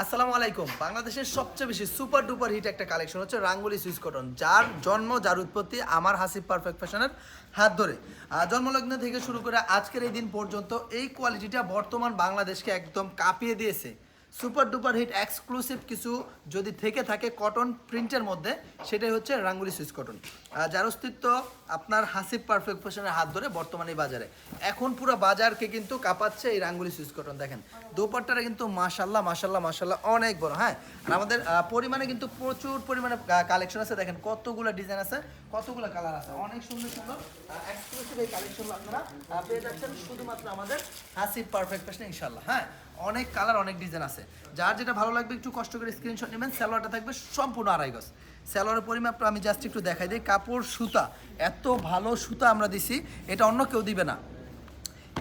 আসসালামু আলাইকুম। বাংলাদেশের সবচেয়ে বেশি সুপার ডুপার হিট একটা কালেকশন হচ্ছে রাঙ্গুলি সুইচ কটন, যার জন্ম, যার উৎপত্তি আমার হাসিব পারফেক্ট ফ্যাশনের হাত ধরে। আর জন্মলগ্ন থেকে শুরু করে আজকের এই দিন পর্যন্ত এই কোয়ালিটিটা বর্তমান বাংলাদেশকে একদম কাঁপিয়ে দিয়েছে। সুপার ডুপার হিট এক্সক্লুসিভ কিছু যদি থেকে থাকে কটন প্রিন্টের মধ্যে, সেটাই হচ্ছে রাঙ্গুলি সুইচ কটন। যার অস্তিত্ব আপনার হাসিব পারফেক্ট ফ্যাশনের হাত ধরে বর্তমানে বাজারে। এখন পুরো বাজারকে কিন্তু কাঁপাচ্ছে এই রাঙ্গুলি সুইচ কটন, দেখেন। দোপাট্টাটা কিন্তু মাশাল্লাহ মাশাল্লাহ মাশাল্লাহ অনেক বড় হ্যাঁ। আর আমাদের পরিমাণে কিন্তু প্রচুর পরিমাণে কালেকশন আছে, দেখেন, কতগুলো ডিজাইন আছে, কতগুলো কালার আছে, অনেক সুন্দর সুন্দর শুধুমাত্র আমাদের হাসিব পারফেক্ট ফ্যাশন ইনশাল্লাহ হ্যাঁ অনেক কালার অনেক ডিজাইন আছে। যার যেটা ভালো লাগবে, একটু কষ্ট করে স্ক্রিনশট নেবেন। স্যালোয়ারটা থাকবে সম্পূর্ণ আড়াই গজ। স্যালোয়ারের পরিমাপটা আমি জাস্ট একটু দেখাই দিই। কাপড়, সুতা, এত ভালো সুতা আমরা দিছি, এটা অন্য কেউ দিবে না।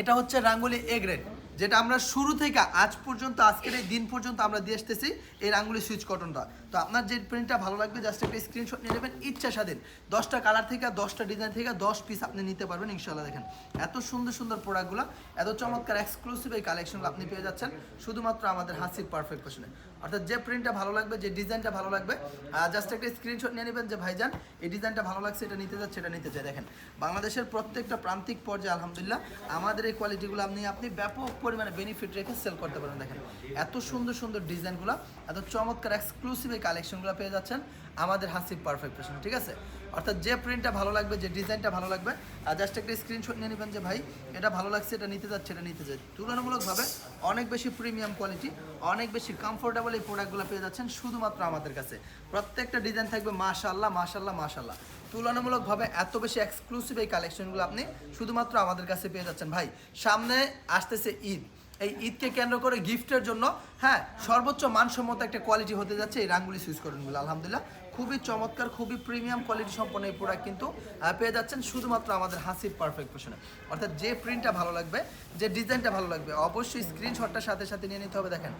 এটা হচ্ছে রাঙ্গুলি এ গ্রেড যেটা আমরা শুরু থেকে আজ পর্যন্ত, আজকের এই দিন পর্যন্ত আমরা দিয়ে আসতেছি এর আঙুলি সুইচ কটনটা তো আপনার যে প্রিন্টটা ভালো লাগবে জাস্ট একটা স্ক্রিনশট নিয়ে নেবেন, ইচ্ছা স্বাধীন। দশটা কালার থেকে, দশটা ডিজাইন থেকে দশ পিস আপনি নিতে পারবেন ইনশাল্লাহ দেখেন। এত সুন্দর সুন্দর প্রোডাক্টগুলো এত চমৎকার এক্সক্লুসিভ এই কালেকশনগুলো আপনি পেয়ে যাচ্ছেন, শুধুমাত্র আমাদের হাসির পারফেক্ট পেশনে অর্থাৎ যে প্রিন্টটা ভালো লাগবে, যে ডিজাইনটা ভালো লাগবে জাস্ট একটা স্ক্রিনশট নিয়ে নেবেন যে, ভাইজান, এই ডিজাইনটা ভালো লাগছে, এটা নিতে যাচ্ছে, এটা নিতে চাই। দেখেন, বাংলাদেশের প্রত্যেকটা প্রান্তিক পর্যায়ে, আলহামদুলিল্লাহ, আমাদের এই কোয়ালিটিগুলো আপনি আপনি ব্যাপক পরিমাণে বেনিফিট রেখে সেল করতে পারেন। দেখেন, এত সুন্দর সুন্দর ডিজাইনগুলো এত চমৎকার এক্সক্লুসিভ এই কালেকশনগুলো পেয়ে যাচ্ছেন। আমাদের হাসিব পারফেক্ট ফ্যাশন ঠিক আছে? অর্থাৎ যে প্রিন্টটা ভালো লাগবে, যে ডিজাইনটা ভালো লাগবে, আর জাস্ট একটা স্ক্রিনশট নিয়ে নেবেন যে, ভাই, এটা ভালো লাগছে, এটা নিতে যাচ্ছে, এটা নিতে যাচ্ছে। তুলনামূলকভাবে অনেক বেশি প্রিমিয়াম কোয়ালিটি অনেক বেশি কমফোর্টেবল এই প্রোডাক্টগুলো পেয়ে যাচ্ছেন শুধুমাত্র আমাদের কাছে। প্রত্যেকটা ডিজাইন থাকবে মাশাল্লাহ মাশাল্লাহ মাশাল্লাহ তুলনামূলকভাবে এত বেশি এক্সক্লুসিভ এই কালেকশনগুলো আপনি শুধুমাত্র আমাদের কাছে পেয়ে যাচ্ছেন। ভাই, সামনে আসতেছে ঈদ। এই ঈদকে কেন্দ্র করে গিফটের জন্য হ্যাঁ সর্বোচ্চ মানসম্মত একটা কোয়ালিটি হতে যাচ্ছে এই রাঙ্গুলি সুইচ কটনগুলো আলহামদুলিল্লাহ। খুবই চমৎকার, খুবই প্রিমিয়াম কোয়ালিটি সম্পন্ন এই প্রোডাক্ট কিন্তু পেয়ে যাচ্ছেন শুধুমাত্র আমাদের হাসির পারফেক্ট পোশনে অর্থাৎ যে প্রিন্টটা ভালো লাগবে, যে ডিজাইনটা ভালো লাগবে, অবশ্যই স্ক্রিনশটটার সাথে সাথে নিয়ে নিতে হবে। দেখেন,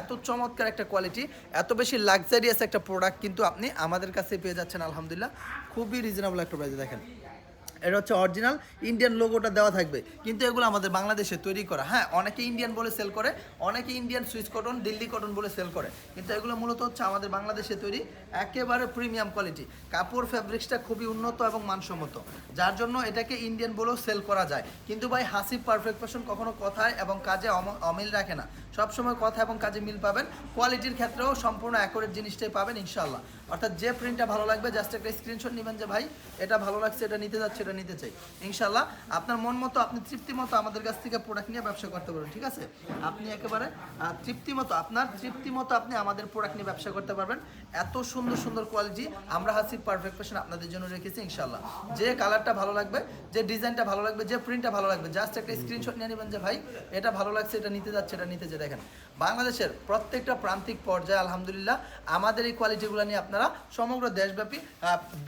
এত চমৎকার একটা কোয়ালিটি এত বেশি লাক্সারিয়াস একটা প্রোডাক্ট কিন্তু আপনি আমাদের কাছে পেয়ে যাচ্ছেন, আলহামদুলিল্লাহ। খুবই রিজনেবল একটা প্রাইজে দেখেন এটা হচ্ছে অরিজিনাল ইন্ডিয়ান লোগোটা দেওয়া থাকবে। কিন্তু এগুলো আমাদের বাংলাদেশে তৈরি করা। হ্যাঁ অনেকে ইন্ডিয়ান বলে সেল করে, অনেকে Indian Swiss cotton Delhi cotton বলে সেল করে। কিন্তু এগুলো মূলত হচ্ছে আমাদের বাংলাদেশে তৈরি, একেবারে প্রিমিয়াম কোয়ালিটি কাপড় ফ্যাব্রিক্সটা খুবই উন্নত এবং মানসম্মত। যার জন্য এটাকে ইন্ডিয়ান বলেও সেল করা যায়। কিন্তু ভাই, হাসিব পারফেক্ট ফ্যাশন কখনো কথায় এবং কাজে অম- অমিল রাখে না। সবসময় কথা এবং কাজে মিল পাবেন। কোয়ালিটির ক্ষেত্রেও সম্পূর্ণ অ্যাকোরেট জিনিসটাই পাবেন ইনশাল্লাহ অর্থাৎ যে প্রিন্টটা ভালো লাগবে জাস্ট একটা স্ক্রিনশট নেবেন যে, ভাই, এটা ভালো লাগছে, এটা নিতে যাচ্ছে, এটা নিতে চাই। ইনশাল্লাহ আপনার মন মতো, আপনি তৃপ্তি মতো আমাদের কাছ থেকে প্রোডাক্ট নিয়ে ব্যবসা করতে পারবেন, ঠিক আছে? আপনি একেবারে তৃপ্তি মতো, আপনার তৃপ্তি মতো আপনি আমাদের প্রোডাক্ট নিয়ে ব্যবসা করতে পারবেন। এত সুন্দর সুন্দর কোয়ালিটি আমরা হাসি পারফেক্ট ফ্যাশন আপনাদের জন্য রেখেছি ইনশাল্লাহ যে কালারটা ভালো লাগবে, যে ডিজাইনটা ভালো লাগবে, যে প্রিন্টটা ভালো লাগবে জাস্ট একটা স্ক্রিনশট নিয়ে নেবেন যে, ভাই, এটা ভালো লাগছে, এটা নিতে যাচ্ছে, এটা নিতে যে দেখেন, বাংলাদেশের প্রত্যেকটা প্রান্তিক পর্যায়ে, আলহামদুলিল্লাহ, আমাদের এই কোয়ালিটিগুলো নিয়ে আপনারা সমগ্র দেশব্যাপী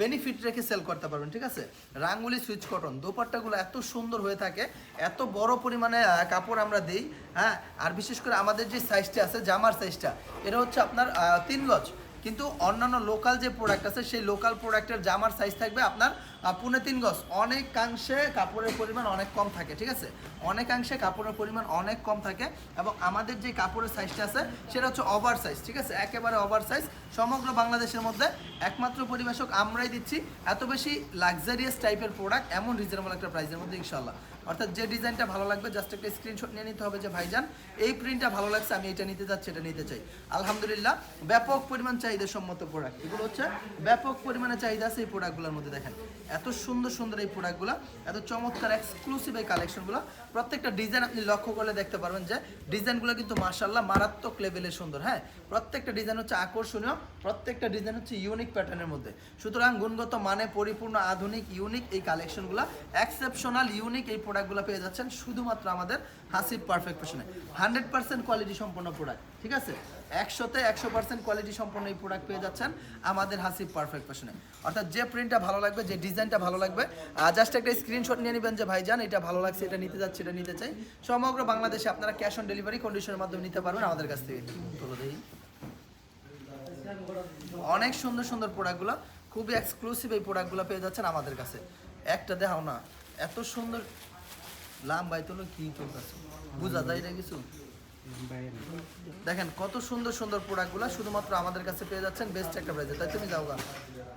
বেনিফিট রেখে সেল করতে পারবেন, ঠিক আছে? রাঙ্গুলি সুইচ কটন দোপাট্টাগুলো এত সুন্দর হয়ে থাকে, এত বড় পরিমাণে কাপড় আমরা দিই হ্যাঁ? আর বিশেষ করে আমাদের যে সাইজটা আছে, জামার সাইজটা এটা হচ্ছে আপনার তিন গজ কিন্তু অন্যান্য লোকাল যে প্রোডাক্ট আছে, সেই লোকাল প্রোডাক্টের জামার সাইজ থাকবে আপনার পুনে তিন গজ। অনেকাংশে কাপড়ের পরিমাণ অনেক কম থাকে, ঠিক আছে? অনেকাংশে কাপড়ের পরিমাণ অনেক কম থাকে এবং আমাদের যে কাপড়ের সাইজটা আছে, সেটা হচ্ছে ওভার সাইজ ঠিক আছে? একেবারে ওভার সাইজ সমগ্র বাংলাদেশের মধ্যে একমাত্র পরিবেশক আমরাই দিচ্ছি। এত বেশি লাক্সারিয়াস টাইপের প্রোডাক্ট এমন রিজনেবল একটা প্রাইসের মধ্যে ইনশাল্লাহ অর্থাৎ যে ডিজাইনটা ভালো লাগবে জাস্ট একটা স্ক্রিনশট নিয়ে নিতে হবে যে, ভাইজান, এই প্রিন্টটা ভালো লাগছে, আমি এটা নিতে যাচ্ছি এটা নিতে চাই। আলহামদুলিল্লাহ, ব্যাপক পরিমাণ চাহিদা সম্মত প্রোডাক্ট এগুলো হচ্ছে ব্যাপক পরিমাণে চাহিদা আছে এই প্রোডাক্টগুলোর মধ্যে, দেখেন। এত সুন্দর সুন্দর এই প্রোডাক্টগুলো এত চমৎকার এক্সক্লুসিভ এই কালেকশনগুলো প্রত্যেকটা ডিজাইন আপনি লক্ষ্য করলে দেখতে পারবেন যে ডিজাইনগুলো কিন্তু মার্শাল্লাহ মারাত্মক লেভেলের সুন্দর হ্যাঁ? প্রত্যেকটা ডিজাইন হচ্ছে আকর্ষণীয়, প্রত্যেকটা ডিজাইন হচ্ছে ইউনিক প্যাটার্নের মধ্যে। সুতরাং গুণগত মানে পরিপূর্ণ, আধুনিক ইউনিক এই কালেকশনগুলো এক্সেপশনাল ইউনিক এই প্রোডাক্টগুলো পেয়ে যাচ্ছেন শুধুমাত্র আমাদের হাসিব পারফেক্ট ফ্যাশনে হান্ড্রেড পার্সেন্ট কোয়ালিটি সম্পন্ন প্রোডাক্ট ঠিক আছে? একশোতে একশো পার্সেন্ট কোয়ালিটি সম্পন্ন এই প্রোডাক্ট পেয়ে যাচ্ছেন আমাদের হাসিব পারফেক্ট ফ্যাশনে অর্থাৎ যে প্রিন্টটা ভালো লাগবে, যে ডিজাইনটা ভালো লাগবে জাস্ট একটা স্ক্রিনশট নিয়ে নেবেন যে, ভাইজান, এটা ভালো লাগছে, এটা নিতে যাচ্ছে, এটা নিতে চাই। সমগ্র বাংলাদেশে আপনারা ক্যাশ অন ডেলিভারি কন্ডিশনের মাধ্যমে নিতে পারবেন আমাদের কাছ থেকে। অনেক সুন্দর সুন্দর প্রোডাক্টগুলো, খুবই এক্সক্লুসিভ এই প্রোডাক্টগুলো পেয়ে যাচ্ছেন আমাদের কাছে। একটা দেখাও না, এত সুন্দর। লাম ভাই তোলো কি চলতেছে বুঝা যায় না কিছু? দেখেন, কত সুন্দর সুন্দর প্রোডাক্টগুলো শুধুমাত্র আমাদের কাছে পেয়ে যাচ্ছেন বেস্ট একটা প্রাইসে তাই তুমি যাও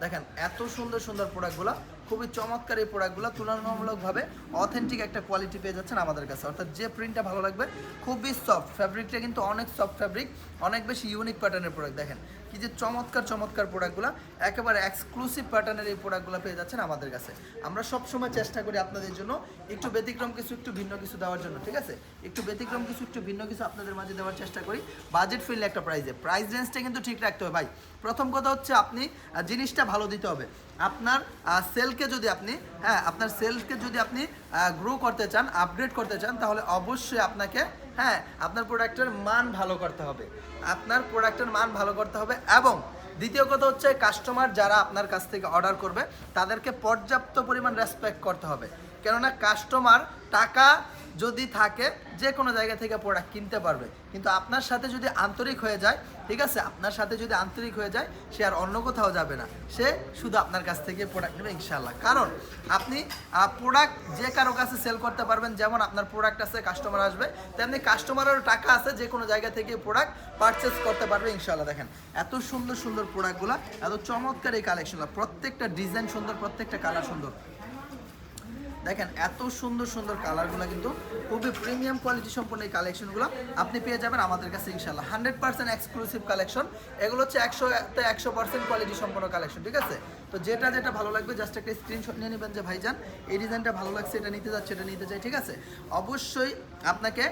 দেখেন, এত সুন্দর সুন্দর প্রোডাক্টগুলো, খুবই চমৎকার এই প্রোডাক্টগুলো তুলনামূলকভাবে অথেন্টিক একটা কোয়ালিটি পেয়ে যাচ্ছেন আমাদের কাছে। অর্থাৎ যে প্রিন্টটা ভালো লাগবে, খুবই সফট ফ্যাব্রিকটা কিন্তু অনেক সফট ফ্যাব্রিক অনেক বেশি ইউনিক প্যাটার্নের প্রোডাক্ট দেখেন কি যে চমৎকার চমৎকার প্রোডাক্টগুলো একেবারে এক্সক্লুসিভ প্যাটার্নের এই প্রোডাক্টগুলো পেয়ে যাচ্ছেন আমাদের কাছে। আমরা সবসময় চেষ্টা করি আপনাদের জন্য একটু ব্যতিক্রম কিছু, একটু ভিন্ন কিছু দেওয়ার জন্য, ঠিক আছে? একটু ব্যতিক্রম কিছু, একটু ভিন্ন কিছু আপনাদের মাঝে দেওয়ার চেষ্টা করি। বাজেট ফ্রেন্ডলি একটা প্রাইসে প্রাইস রেঞ্জটা কিন্তু ঠিক রাখতে হবে ভাই। প্রথম কথা হচ্ছে আপনি জিনিসটা ভালো দিতে হবে। আপনার সেলকে যদি আপনি হ্যাঁ আপনার সেলকে যদি আপনি গ্রো করতে চান আপগ্রেড করতে চান, তাহলে অবশ্যই আপনাকে হ্যাঁ আপনার প্রোডাক্টের মান ভালো করতে হবে। আপনার প্রোডাক্টের মান ভালো করতে হবে এবং দ্বিতীয় কথা হচ্ছে কাস্টমার যারা আপনার কাছ থেকে অর্ডার করবে, তাদেরকে পর্যাপ্ত পরিমাণ রেসপেক্ট করতে হবে। কেননা কাস্টমার টাকা যদি থাকে, যে কোনো জায়গা থেকে প্রোডাক্ট কিনতে পারবে। কিন্তু আপনার সাথে যদি আন্তরিক হয়ে যায়, ঠিক আছে? আপনার সাথে যদি আন্তরিক হয়ে যায়, সে আর অন্য কোথাও যাবে না। সে শুধু আপনার কাছ থেকে প্রোডাক্ট নেবে ইনশাল্লাহ কারণ আপনি প্রোডাক্ট যে কারও কাছে সেল করতে পারবেন, যেমন আপনার প্রোডাক্ট আছে কাস্টমার আসবে, তেমনি কাস্টমারেরও টাকা আছে, যে কোনো জায়গা থেকে প্রোডাক্ট পারচেস করতে পারবে ইনশাল্লাহ দেখেন, এত সুন্দর সুন্দর প্রোডাক্টগুলো এত চমৎকার এই কালেকশনগুলো প্রত্যেকটা ডিজাইন সুন্দর, প্রত্যেকটা কালার সুন্দর। দেখেন, এত সুন্দর সুন্দর কালারগুলো কিন্তু খুবই প্রিমিয়াম কোয়ালিটি সম্পন্ন এই কালেকশনগুলো আপনি পেয়ে যাবেন আমাদের কাছে ইনশাল্লাহ হান্ড্রেড পার্সেন্ট এক্সক্লুসিভ কালেকশন এগুলো হচ্ছে একশো একটা একশো পার্সেন্ট কোয়ালিটি সম্পন্ন কালেকশন ঠিক আছে? তো যেটা যেটা ভালো লাগবে জাস্ট একটা স্ক্রিনশট নিয়ে নেবেন যে, ভাইজান, এই ডিজাইনটা ভালো লাগছে, এটা নিতে যাচ্ছে, এটা নিতে চাই, ঠিক আছে? অবশ্যই আপনাকে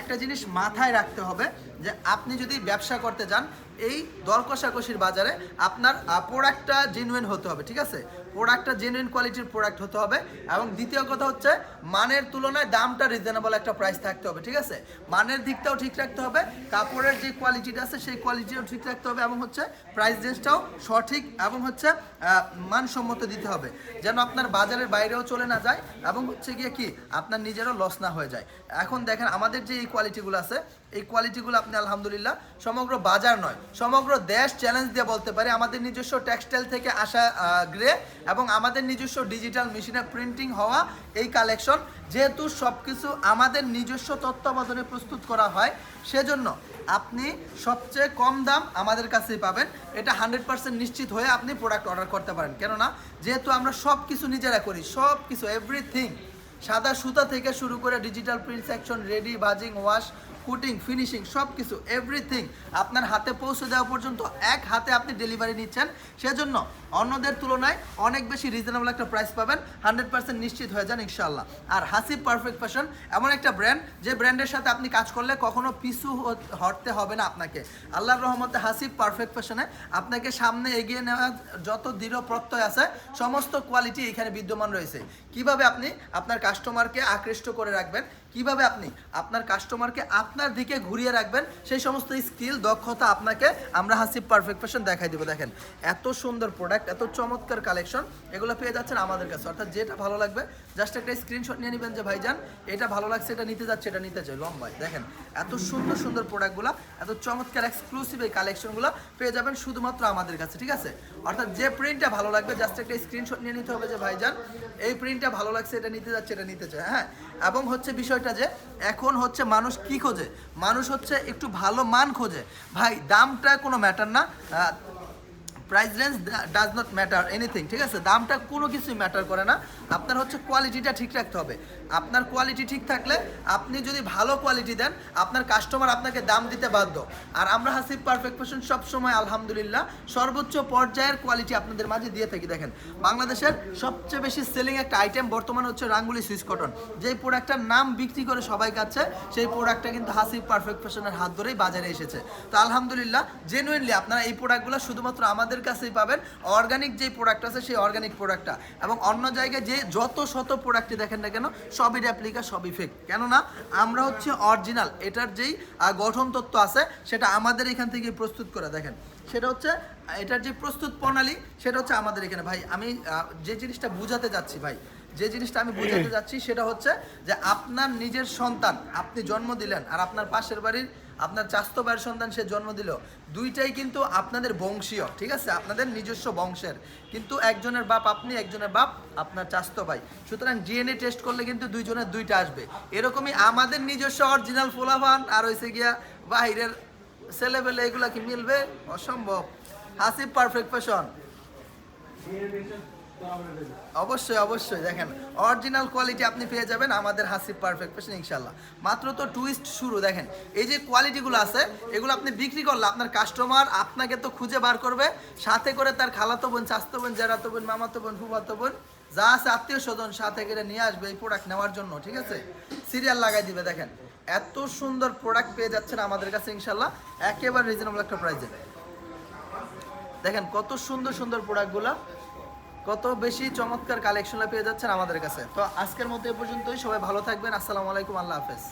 একটা জিনিস মাথায় রাখতে হবে যে, আপনি যদি ব্যবসা করতে যান, এই দর কষাকষির বাজারে আপনার প্রোডাক্টটা জেনুইন হতে হবে, ঠিক আছে? প্রোডাক্টটা জেনুইন কোয়ালিটির প্রোডাক্ট হতে হবে। এবং দ্বিতীয় কথা হচ্ছে, মানের তুলনায় দামটা রিজনেবল একটা প্রাইস থাকতে হবে, ঠিক আছে? মানের দিকটাও ঠিক রাখতে হবে, কাপড়ের যে কোয়ালিটিটা আছে সেই কোয়ালিটিও ঠিক রাখতে হবে এবং হচ্ছে প্রাইস রেঞ্জটাও সঠিক এবং হচ্ছে মানসম্মত দিতে হবে। যেন আপনার বাজারের বাইরেও চলে না যায় এবং হচ্ছে গিয়ে কি, আপনার নিজেরও লস না হয়ে যায়। এখন দেখেন, আমাদের যে এই কোয়ালিটিগুলো আছে এই কোয়ালিটিগুলো আপনি আলহামদুলিল্লাহ সমগ্র বাজার নয়, সমগ্র দেশ চ্যালেঞ্জ দিয়ে বলতে পারে আমাদের নিজস্ব টেক্সটাইল থেকে আসা গ্রে এবং আমাদের নিজস্ব ডিজিটাল মেশিনে প্রিন্টিং হওয়া এই কালেকশন যেহেতু সব কিছু আমাদের নিজস্ব তত্ত্বাবধানে প্রস্তুত করা হয়, সেজন্য আপনি সবচেয়ে কম দাম আমাদের কাছেই পাবেন। এটা হান্ড্রেড পার্সেন্ট নিশ্চিত হয়ে আপনি প্রোডাক্ট অর্ডার করতে পারেন। কেননা যেহেতু আমরা সব কিছু নিজেরা করি সব কিছু এভরিথিং সাদা সুতা থেকে শুরু করে ডিজিটাল প্রিন্ট সেকশন রেডি বাজিং ওয়াশ কুটিং ফিনিশিং সব কিছু এভরিথিং আপনার হাতে পৌঁছে দেওয়া পর্যন্ত এক হাতে আপনি ডেলিভারি নিচ্ছেন। সেজন্য অন্যদের তুলনায় অনেক বেশি রিজনেবল একটা প্রাইস পাবেন। হান্ড্রেড পার্সেন্ট নিশ্চিত হয়ে যান ইনশাল্লাহ আর হাসিব পারফেক্ট ফ্যাশন এমন একটা ব্র্যান্ড যে ব্র্যান্ডের সাথে আপনি কাজ করলে কখনো পিছু হটতে হবে না আপনাকে। আল্লাহর রহমতে হাসিব পারফেক্ট ফ্যাশনে আপনাকে সামনে এগিয়ে নেওয়ার যত দৃঢ় প্রত্যয় আছে, সমস্ত কোয়ালিটি এখানে বিদ্যমান রয়েছে। কীভাবে আপনি আপনার কাস্টমারকে আকৃষ্ট করে রাখবেন? কীভাবে আপনি আপনার কাস্টমারকে আপনার দিকে ঘুরিয়ে রাখবেন, সেই সমস্ত স্কিল দক্ষতা আপনাকে আমরা হাসিব পারফেক্ট ফ্যাশন দেখাই দেবো। দেখেন, এত সুন্দর প্রোডাক্ট এত চমৎকার কালেকশন এগুলো পেয়ে যাচ্ছেন আমাদের কাছে। অর্থাৎ যেটা ভালো লাগবে জাস্ট একটা স্ক্রিনশট নিয়ে নেবেন যে, ভাইজান, এটা ভালো লাগছে, এটা নিতে যাচ্ছে, এটা নিতে চাই লম্বাই দেখেন, এত সুন্দর সুন্দর প্রোডাক্টগুলো এত চমৎকার এক্সক্লুসিভ এই কালেকশনগুলো পেয়ে যাবেন শুধুমাত্র আমাদের কাছে, ঠিক আছে? অর্থাৎ যে প্রিন্টটা ভালো লাগবে জাস্ট একটা স্ক্রিনশট নিয়ে নিতে হবে যে, ভাইজান, এই প্রিন্টটা ভালো লাগছে, এটা নিতে যাচ্ছে, এটা নিতে চাই হ্যাঁ এবং হচ্ছে বিষয়টা যে এখন হচ্ছে মানুষ কি খোঁজে? মানুষ হচ্ছে একটু ভালো মান খোঁজে। ভাই, দামটা কোনো ম্যাটার না। Price range does not matter anything ঠিক আছে? দামটা কোনো কিছুই ম্যাটার করে না। আপনার হচ্ছে কোয়ালিটিটা ঠিক রাখতে হবে। আপনার কোয়ালিটি ঠিক থাকলে আপনি যদি ভালো কোয়ালিটি দেন, আপনার কাস্টমার আপনাকে দাম দিতে বাধ্য। আর আমরা হাসিব পারফেক্ট ফ্যাশন সবসময়, আলহামদুলিল্লাহ, সর্বোচ্চ পর্যায়ের কোয়ালিটি আপনাদের মাঝে দিয়ে থাকি। দেখেন, বাংলাদেশের সবচেয়ে বেশি সেলিং একটা আইটেম বর্তমানে হচ্ছে রাঙ্গুলি সুইস কটন যেই প্রোডাক্টটার নাম বিক্রি করে সবাই কাছে সেই প্রোডাক্টটা কিন্তু হাসিব পারফেক্ট ফ্যাশনের হাত ধরেই বাজারে এসেছে। তো আলহামদুলিল্লাহ জেনুইনলি আপনারা এই প্রোডাক্টগুলো শুধুমাত্র আমাদের কাছেই পাবেন অর্গানিক যেই প্রোডাক্ট আছে সেই অর্গানিক প্রোডাক্টটা এবং অন্য জায়গায় যে যত শত প্রোডাক্টই দেখেন না কেন, সবই রেপ্লিকা সবই ফেক কেননা, আমরা হচ্ছে অরিজিনাল এটার যেই গঠন তত্ত্ব আছে, সেটা আমাদের এখান থেকে প্রস্তুত করে দেখেন। সেটা হচ্ছে, এটার যে প্রস্তুত প্রণালী, সেটা হচ্ছে আমাদের এখানে। ভাই, আমি যে জিনিসটা বুঝাতে যাচ্ছি ভাই যে জিনিসটা আমি বোঝাতে যাচ্ছি সেটা হচ্ছে যে আপনার নিজের সন্তান, আপনি জন্ম দিলেন আর আপনার পাশের বাড়ির আপনার চাস্তো ভাইয়ের সন্তান সে জন্ম দিল, দুইটাই কিন্তু আপনাদের বংশীয়, ঠিক আছে? আপনাদের নিজস্ব বংশের। কিন্তু একজনের বাপ আপনি, একজনের বাপ আপনার চাস্তো ভাই। সুতরাং ডিএনএ টেস্ট করলে কিন্তু দুইজনের দুইটা আসবে। এরকমই আমাদের নিজস্ব অরিজিনাল ফোলাফান আর হয়েছে গিয়া বাইরের ছেলেবেলে এগুলা কি মিলবে? অসম্ভব। হাসিব পারফেক্ট ফ্যাশন অবশ্যই অবশ্যই। দেখেন অরিজিনাল কোয়ালিটি আপনি পেয়ে যাবেন আমাদের হাসিব পারফেক্ট ফ্যাশন ইনশাল্লাহ মাত্র তো টুইস্ট শুরু, দেখেন। এই যে কোয়ালিটিগুলো আছে, এগুলো আপনি বিক্রি করলে আপনার কাস্টমার আপনাকে তো খুঁজে বার করবে, সাথে করে তার খালাতো বোন চাস্তো বোন জেরাতো বোন, মামাতো বোন, ফুফাতো বোন, যা আছে আত্মীয় স্বজন সাথে করে নিয়ে আসবে এই প্রোডাক্ট নেওয়ার জন্য, ঠিক আছে? সিরিয়াল লাগাই দিবে, দেখেন। এত সুন্দর প্রোডাক্ট পেয়ে যাচ্ছেন আমাদের কাছে ইনশাল্লাহ একেবারে রিজনেবল একটা প্রাইসে দেখেন, কত সুন্দর সুন্দর প্রোডাক্টগুলো কত বেশি চমৎকার কালেকশনটা পেয়ে যাচ্ছেন আমাদের কাছে। তো আজকের মতো এ পর্যন্তই, সবাই ভালো থাকবেন, আসসালামু আলাইকুম, আল্লাহ হাফেজ।